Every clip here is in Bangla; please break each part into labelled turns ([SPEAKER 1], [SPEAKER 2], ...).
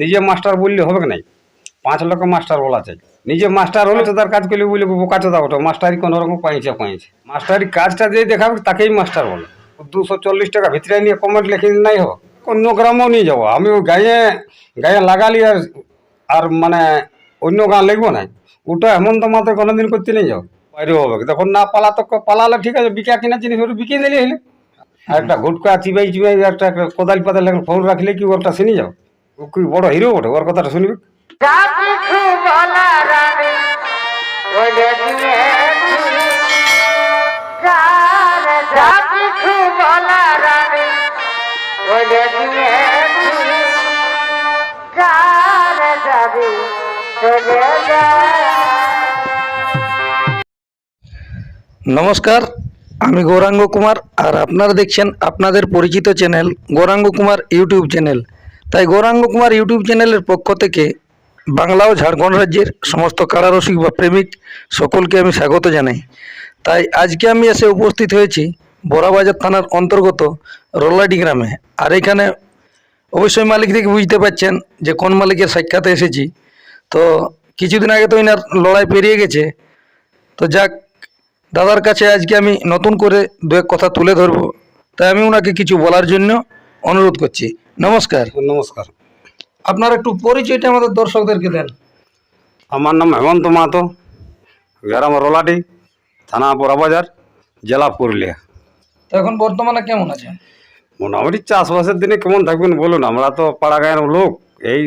[SPEAKER 1] নিজে মাস্টার বললে হবে নাই? পাঁচ লক্ষ মাস্টার বলা চাই নিজে মাস্টার হলে তো তার কাজ করলে বলে বোকা চোদা ওটা মাস্টারি কোনো রকম পাইছে পাইছে। মাস্টারি কাজটা যে দেখাবে তাকেই মাস্টার বলো। দুশো চল্লিশ টাকা ভিতরে নিয়ে কমেন্ট লিখে নাই হোক অন্য গ্রামেও নিয়ে যাব। আমি গায়ে গায়ে লাগালি আর আর মানে অন্য গাঁ লিখব না। ওটা হেমন্ত মাতে কোনোদিন করতে নিয়ে যাও। বাইরে হবে তখন না পালা তো পালালে ঠিক আছে, বিকা কিনা জিনিস ওটা বিকিয়ে দিলে হলে আর একটা গুটকা চিবাই চিবাই একটা কোদাল পাতাল ফোন রাখলে কি ওরটা শুনি যাও? ও কি বড় হিরো ওঠে ওর কথাটা শুনবি?
[SPEAKER 2] নমস্কার আমি গৌরাঙ্গ কুমার আর আপনারা দেখছেন আপনাদের পরিচিত channel Gauranga Kumar YouTube channel তাই গৌরাঙ্গ কুমার ইউটিউব চ্যানেলের পক্ষ থেকে বাংলা ও ঝাড়খণ্ড রাজ্যের সমস্ত কারারসিক বা প্রেমিক সকলকে আমি স্বাগত জানাই। তাই আজকে আমি এসে উপস্থিত হয়েছি বড়াবাজার থানার অন্তর্গত রোলাডি গ্রামে। আর এখানে অবশ্যই মালিক থেকে বুঝতে পারছেন যে কোন মালিকের সাক্ষাতে এসেছি। তো কিছুদিন আগে তো এনার লড়াই পেরিয়ে গেছে। তো যাক, দাদার কাছে আজকে আমি নতুন করে দু এক কথা তুলে ধরবো। তাই আমি ওনাকে কিছু বলার জন্য অনুরোধ করছি। নমস্কার।
[SPEAKER 1] নমস্কার।
[SPEAKER 2] আপনার একটু পরিচয়টা আমাদের দর্শকদেরকে দেন।
[SPEAKER 1] আমার নাম হেমন্ত মাহাতো গ্রাম রোলাটি থানা বড়াবাজার জেলা পুরুলিয়া।
[SPEAKER 2] তো এখন বর্তমানে কেমন আছেন?
[SPEAKER 1] মোটামুটি চাষবাসের দিনে কেমন থাকবেন বলুন আমরা তো পাড়া গাঁয়ের লোক। এই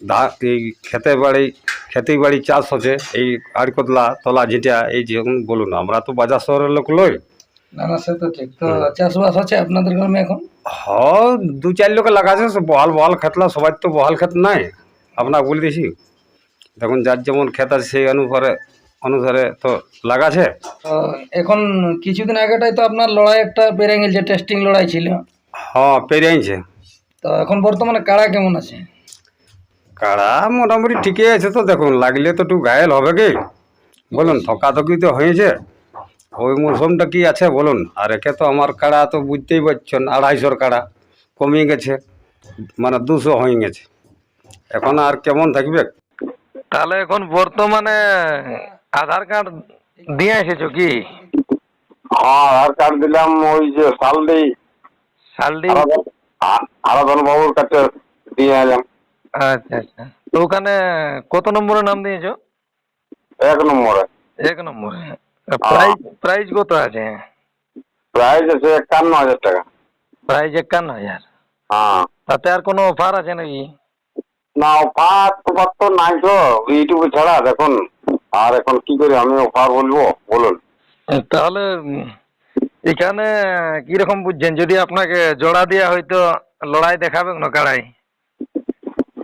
[SPEAKER 1] ধা এই খেতে বাড়ি খেতে বাড়ি চাষ হচ্ছে এই আড়কতলা তলা ঝিটা এই যেমন বলুন আমরা তো বাজার শহরের লোক লই।
[SPEAKER 2] না না সে তো ঠিক। তো চাষবাস আছে আপনাদের গ্রামে এখন?
[SPEAKER 1] হ দু চার লোকে লাগাছে বহাল বহাল খেতলা সবাই তো বহাল খেত নাই। আপনার বলে দিছি। দেখুন যার যেমন খেত আছে সেই অনুসারে অনুসারে তো লাগাছে।
[SPEAKER 2] এখন কিছুদিন আগেটাই তো আপনার লড়াই একটা বেড়ে গেছে টেস্টিং লড়াই ছিল।
[SPEAKER 1] হ্যাঁ পেরিয়েছে
[SPEAKER 2] তো এখন বর্তমানে কাড়া কেমন আছে?
[SPEAKER 1] কাড়া মোটামুটি ঠিকই আছে তো দেখুন লাগলে তো একটু ঘায়েল হবে কি? বলুন থকাথকি তো হয়েছে। ওই মৌসুমটা কি আছে বলুন? আর একে তো আমার কাড়া তো বুঝতেই পারছেন আড়াইশোর কাড়া কমিয়ে গেছে মানে দুশো হয়ে গেছে। এখন আর কেমন থাকবে?
[SPEAKER 2] তাহলে এখন বর্তমানে আধার কার্ড দিয়ে এসেছ কি?
[SPEAKER 3] হ্যাঁ আধার কার্ড দিলাম ওই যে সালদি
[SPEAKER 2] সালডি
[SPEAKER 3] আরাধন বাবুর কাছে দিয়ে এলাম।
[SPEAKER 2] আচ্ছা আচ্ছা। তো ওখানে কত নম্বরে নাম দিয়েছ?
[SPEAKER 3] এক নম্বরে।
[SPEAKER 2] এক নম্বরে। প্রাইজ প্রাইজ কত আছে?
[SPEAKER 3] প্রাইস আছে একান্ন হাজার টাকা।
[SPEAKER 2] প্রাইজ একান্ন হাজার?
[SPEAKER 3] হ্যাঁ।
[SPEAKER 2] তাতে আর কোনো অফার আছে নাকি?
[SPEAKER 3] না অফার তোমার তো নাই তো। ইউটিউবে ছাড়া দেখুন। আর এখন কি করে আমি অফার বলব? বলুন।
[SPEAKER 2] তাহলে এখানে কীরকম বুঝছেন? যদি আপনাকে জোড়া দেওয়া হয়তো লড়াই দেখাবেন না কাড়াই?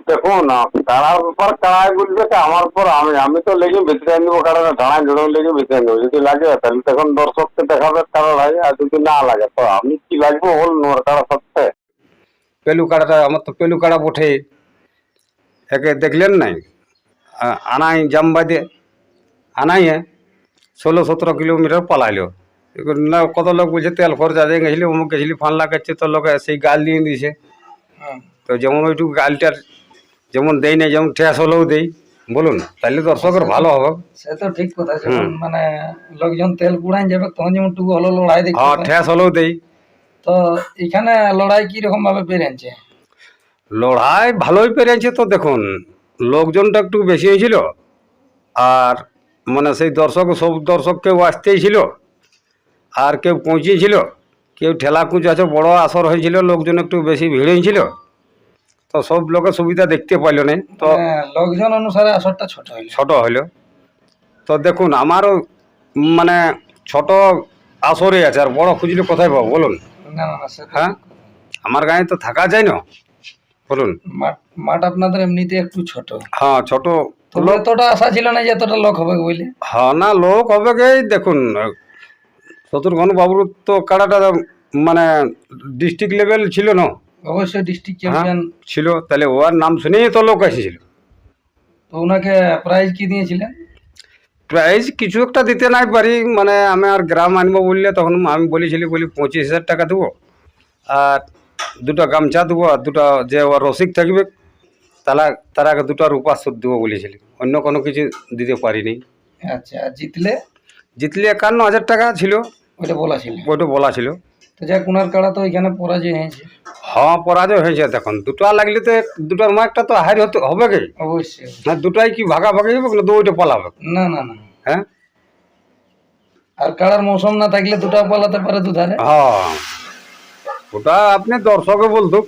[SPEAKER 3] দেখুন কাড়ার ব্যাপার কাড়াই বলবে আমার উপর আমি আমি তো লেগে বেঁচে আনব কারণ ঢাড়াই জোড়াই লেগে বেঁচে আনব যদি লাগে তাহলে তখন দর্শককে দেখাবে কারও ভাই আর যদি না লাগে তো আমি কি লাগবো বলুন ওর কাড়া সত্যি?
[SPEAKER 1] পেলু কাড়াটা আমার তো পেলু কাড়া বটে। একে দেখলেন নাই? আনাই জামবাদে আনাইয়ে ষোলো সতেরো কিলোমিটার পালাইলো। না কত লোক বলছে তেল খরচা দিয়ে গেছিলি অমুক গেছিলি ফান লাগাচ্ছে তো লোকে সেই গাল দিয়ে দিয়েছে। তো যেমন ওইটুকু গালটার যেমন দেই না যেমন ঠেস হলেও দেই। বলুন তাহলে দর্শকের ভালো হবে।
[SPEAKER 2] সে তো ঠিক কথা মানে লোকজন তেল পুড়াই যাবে তখন যেমন টুকু হলো লড়াই দেখতে
[SPEAKER 1] হ্যাঁ ঠেস হলেও দেই।
[SPEAKER 2] তো এখানে লড়াই কীরকম ভাবে পেরেছে
[SPEAKER 1] লড়াই ভালোই পেরেছে তো দেখুন লোকজনটা একটু বেশি হয়েছিল আর মানে সেই দর্শক সব দর্শক কেউ আসতেই ছিল আর কেউ পৌঁছিয়েছিল কেউ ঠেলা কুচ আছে বড় আসর হয়েছিল লোকজন একটু বেশি ভিড় হয়েছিল। তো সব লোকের সুবিধা দেখতে পাইল না। তো
[SPEAKER 2] মানে লোকজন অনুসারে আসরটা ছোট হইল।
[SPEAKER 1] ছোট হইল। তো দেখুন আমারও মানে ছোট আসরে আছে আর বড় খুঁজলে কোথায় পাবো বলুন? হ্যাঁ? আমার গায়ে তো থাকা যায় না? বলুন।
[SPEAKER 2] মাঠ আপনাদের এমনিতে একটু ছোট।
[SPEAKER 1] হ্যাঁ ছোট
[SPEAKER 2] তো এতটা আশা ছিল না যে এতটা লোক হবে বলে
[SPEAKER 1] হ্যাঁ না লোক হবে গে দেখুন শত্রুঘ্ন বাবুর তো কাড়াটা মানে ডিস্ট্রিক্ট লেভেল ছিল না।
[SPEAKER 2] অবশ্যই ডিস্ট্রিক্ট চ্যাম্পিয়ন
[SPEAKER 1] ছিল তাহলে ওর নাম শুনেই তো লোক এসেছিল।
[SPEAKER 2] তো ওনাকে প্রাইজ কি দিয়েছিলেন?
[SPEAKER 1] প্রাইস কিছু একটা দিতে নাই পারি মানে আমি আর গ্রাম আনব বললে তখন আমি বলেছিলি বলি পঁচিশ হাজার টাকা দেবো আর দুটো গামছা দেবো আর দুটো যে ওর রসিক থাকবে তারা তার আগে দুটো রূপা সুদ দেবো বলেছিলি। অন্য কোনো কিছু দিতে পারিনি।
[SPEAKER 2] আচ্ছা জিতলে?
[SPEAKER 1] জিতলে একান্ন হাজার টাকা ছিল।
[SPEAKER 2] ওইটা বলা ছিল।
[SPEAKER 1] ওইটা বলা ছিল।
[SPEAKER 2] তো যাক ওনার কাড়া তো এখানে পরাজয় হয়েছে।
[SPEAKER 1] হ্যাঁ পরাজয় হয়েছে দেখুন দুটো লাগলে তো এক- দুটোর মার্কটা তো হারি হতে হবে কি?
[SPEAKER 2] অবশ্যই।
[SPEAKER 1] না দুটাই কি ভাগাভাগি হবে না দুইটা পালাবে?
[SPEAKER 2] না না না।
[SPEAKER 1] হ্যাঁ?
[SPEAKER 2] আর কাড়ার মৌসুম না থাকলে পালাতে পারে দুধারে?
[SPEAKER 1] হ্যাঁ। ওটা আপনি দর্শকে বলতো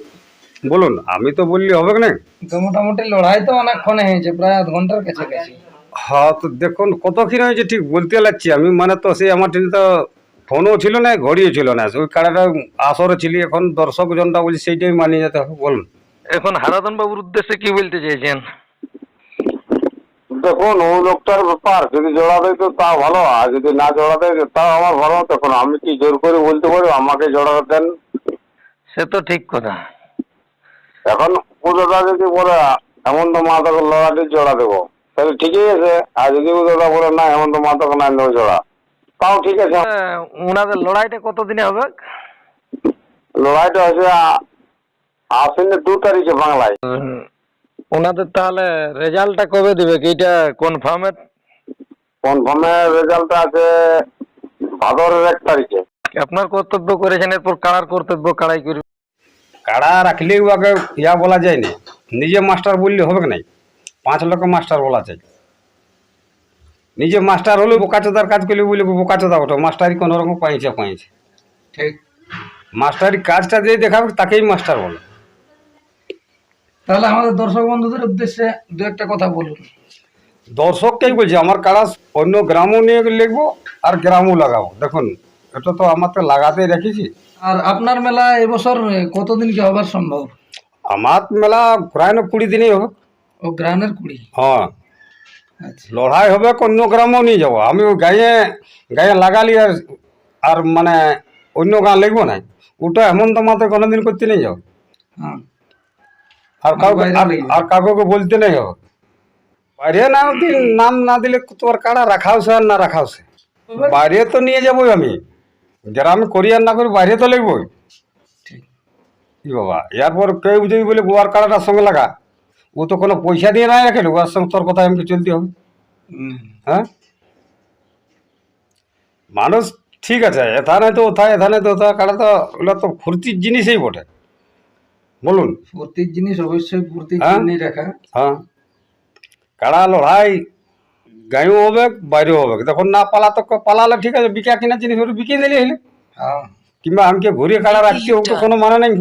[SPEAKER 1] বলুন আমি তো বললি হবে কি না
[SPEAKER 2] তো মোটামুটি লড়াই তো অনেকক্ষণে হয়েছে প্রায় আধ ঘণ্টার কাছাকাছি।
[SPEAKER 1] হ্যাঁ তো দেখুন কতক্ষণ হয়েছে ঠিক বলতে লাগছি আমি মানে তো সেই আমার তো ফোনও ছিল না ঘড়িও ছিল না। ওই কাড়াটা আসরে ছিলি এখন দর্শক জনটা বলছি সেইটাই মানিয়ে যেতে হবে বলুন।
[SPEAKER 2] এখন হারাধন বাবুর উদ্দেশ্যে কি বলতে চাইছেন?
[SPEAKER 3] দেখুন ওই লোকটার ব্যাপার যদি জোড়া দেয় তো তা ভালো আর যদি না জোড়া দেয় তাও আমার ভালো। তখন আমি কি জোর করে বলতে পারি আমাকে জোড়া দেন।
[SPEAKER 2] সে তো ঠিক কথা।
[SPEAKER 3] এখন উদয়দা যদি বলে হেমন্ত মাহাতোকে লড়াটি জোড়া দেবো তাহলে ঠিকই আছে। আর যদি উদয়দা বলে না হেমন্ত মাহাতোকে না দেবো জোড়া। তাও ঠিক আছে।
[SPEAKER 2] ওনাদের লড়াইটা কতদিনে হবে?
[SPEAKER 3] লড়াইটা হচ্ছে আ- আশ্বিনের দু তারিখে বাংলায়।
[SPEAKER 2] ওনাদের তাহলে রেজাল্টটা কবে দিবে? কি এটা কনফার্মের
[SPEAKER 3] কনফার্মের রেজাল্ট আছে ভাদরের এক তারিখে।
[SPEAKER 2] আপনার কর্তব্য করেছেন এরপর কাড়ার কর্তব্য কাড়াই করবে
[SPEAKER 1] কাড়া রাখলেই ওকে ইয়া বলা যায় না। নিজে মাস্টার বললে হবে নাই? পাঁচ লক্ষ মাস্টার বলা চাই নিজে মাস্টার হলে বোকাচোদার কাজ করলে বলে বোকাচোদা ওঠো। মাস্টারি কোনো রকম পাইছে পাইছে।
[SPEAKER 2] ঠিক।
[SPEAKER 1] মাস্টারি কাজটা যে দেখাবে তাকেই মাস্টার বলে।
[SPEAKER 2] তাহলে আমাদের দর্শক বন্ধুদের উদ্দেশ্যে দু একটা কথা বলুন।
[SPEAKER 1] দর্শককেই বলছি আমার কাড়া অন্য গ্রামও নিয়ে লিখব আর গ্রামও লাগাবো। দেখুন এটা তো আমার তো লাগাতেই রেখেছি।
[SPEAKER 2] আর আপনার মেলা এবছর কতদিন কি হবার সম্ভব?
[SPEAKER 1] আমার মেলা প্রায় কুড়ি দিনই হবে
[SPEAKER 2] ও গ্রানের কুড়ি?
[SPEAKER 1] হ্যাঁ। লড়াই হবে অন্য গ্রামও নিয়ে যাব। আমি ওই গাঁয়ে গাঁয়ে লাগালি আর আর মানে অন্য গাঁ লিখব না। ওটা হেমন্ত মাতে কোনোদিন করতে নেই যাও।
[SPEAKER 2] হ্যাঁ।
[SPEAKER 1] আর কাউকে আর- কাউকে বলতে নেই হবে বাইরে না নাম না দিলে তোমার কাড়া রাখাও সে আর না রাখাও সে। বাইরে তো নিয়ে যাবোই আমি। যারা আমি করি আর না করি বাইরে তো লিখবই।
[SPEAKER 2] ঠিক।
[SPEAKER 1] কি বাবা এরপর কেউ যদি বলে গোয়ার কাড়াটার সঙ্গে লাগা। ও তো কোনো পয়সা দিয়ে নাই রাখে ওর সঙ্গে তোর কথা আমাকে চলতে হবে। হ্যাঁ? মানুষ ঠিক আছে এথা নাই তো ওথা এথা নাই তো ওথা কাড়া তো ওগুলো তো ফুর্তির জিনিসই বটে। বলুন।
[SPEAKER 2] ফুর্তির জিনিস অবশ্যই ফুর্তির
[SPEAKER 1] হ্যাঁ?
[SPEAKER 2] জন্যই রাখা।
[SPEAKER 1] হ্যাঁ। কাড়া লড়াই গাঁয়েও হবে বাইরেও হবে। তখন না পালা তো পালালে ঠিক আছে বিকা কিনা জিনিস বিকিয়ে দিলে হলে।
[SPEAKER 2] হ্যাঁ।
[SPEAKER 1] কিংবা আমাকে ঘুরিয়ে কাড়া রাখতে ওকে কোনো মানে নাই।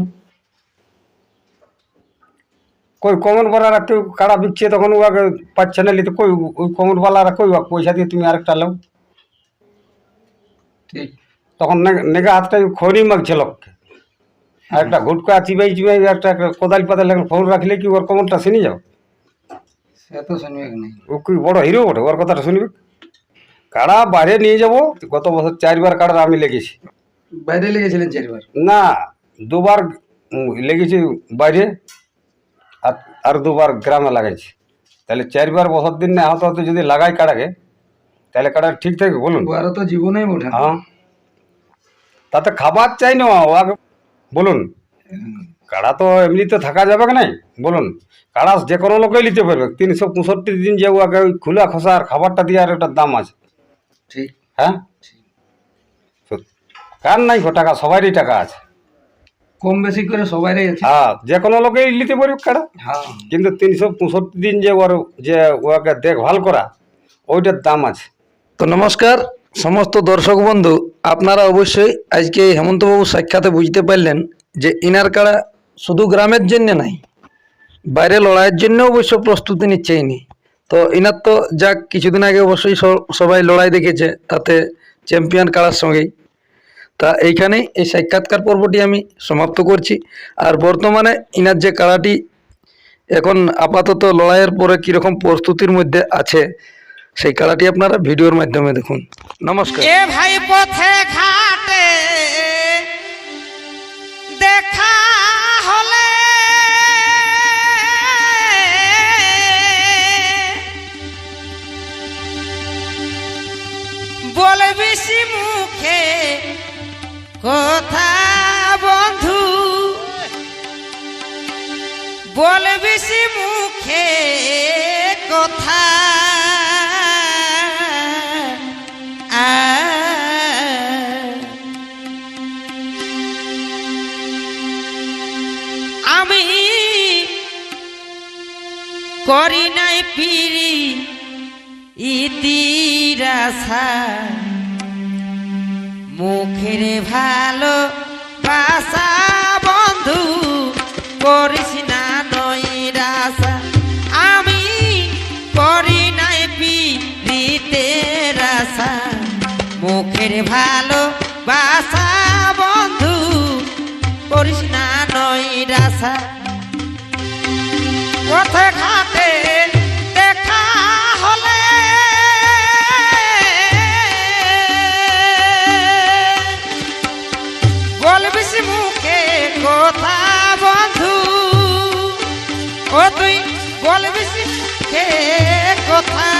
[SPEAKER 1] কই কমন বালা কেউ কাড়া বিকছে তখন ওকে পাচ্ছে না নিতে কই ওই কমন বালারা কই পয়সা দিয়ে তুমি আরেকটা লো
[SPEAKER 2] ঠিক
[SPEAKER 1] তখন নেগা হাতটা খড়ি মাগছে লোককে আর একটা ঘুটকা চিবাই চিবাই একটা একটা কোদাল পাতাল ফোন রাখলে কি ওর কমনটা শুনি যাও
[SPEAKER 2] সে তো শুনবে
[SPEAKER 1] ও কি বড় হিরো বটে ওর কথাটা শুনবে কাড়া বাইরে নিয়ে যাব গত বছর চারবার কাড়া আমি লেগেছি
[SPEAKER 2] বাইরে লেগেছিলেন চারবার
[SPEAKER 1] না দুবার লেগেছি বাইরে আর আর দুবার গ্রামে লাগাইছি। তাহলে চারবার বছর দিন না হতে হতে যদি লাগাই কাড়াকে তাহলে কাড়া ঠিক থাকে বলুন?
[SPEAKER 2] ওরা তো জীবনেই ওঠে
[SPEAKER 1] হ্যাঁ। তাতে খাবার চাই না ওকে বলুন। কাড়া তো এমনিতে থাকা যাবে নাই? বলুন। কাড়া যে কোনো লোকেই নিতে পারবে। তিনশো পঁয়ষট্টি দিন যে ওকে ওই খোলা খোসা আর খাবারটা দিয়ে আর ওটার দাম আছে।
[SPEAKER 2] ঠিক।
[SPEAKER 1] হ্যাঁ। কার নাই টাকা? সবারই টাকা আছে।
[SPEAKER 2] কম বেশি করে সবাইরই আছে।
[SPEAKER 1] হ্যাঁ যে কোনো লোকেই নিতে পারবে কাড়া
[SPEAKER 2] হ্যাঁ।
[SPEAKER 1] কিন্তু তিনশো পঁয়ষট্টি দিন যে ওর যে ওকে দেখভাল করা ওইটার দাম আছে।
[SPEAKER 2] তো নমস্কার সমস্ত দর্শক বন্ধু আপনারা অবশ্যই আজকে হেমন্তবাবু সাক্ষাতে বুঝতে পারলেন যে ইনার কাড়া শুধু গ্রামের জন্য নাই বাইরে লড়াইয়ের জন্য অবশ্য প্রস্তুতি নিচ্ছে ইনি। তো ইনার তো যাক কিছুদিন আগে অবশ্যই সবাই লড়াই দেখেছে তাতে চ্যাম্পিয়ন কাড়ার সঙ্গেই। তা এইখানেই এই সাক্ষাৎকার পর্বটি আমি সমাপ্ত করছি। আর বর্তমানে ইনার যে কারাটি এখন আপাতত লড়াইয়ের পরে কীরকম প্রস্তুতির মধ্যে আছে, সেই কারাটি আপনারা ভিডিওর মাধ্যমে দেখুন। নমস্কার।
[SPEAKER 4] বলবিসি মুখে কথা। আমি করি নাই পিড়ি ইতিরাশা মুখের ভালো বাসা বন্ধু করিস না মুখের ভালো বাসা বন্ধু, করিস না রাসা পথে ঘাটে দেখা হলে বলবিস কথা, বন্ধু। ও তুই বলবিস কথা।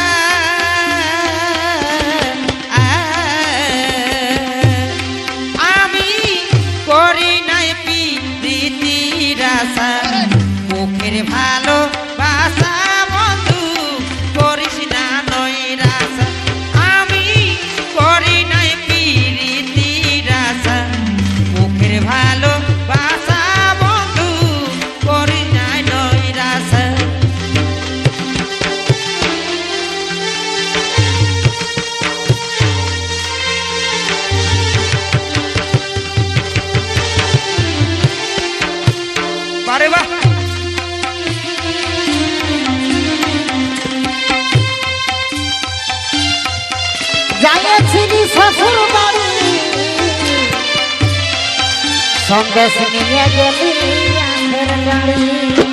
[SPEAKER 5] সন্দেশ নিয়ে গেলি আখের গাড়ি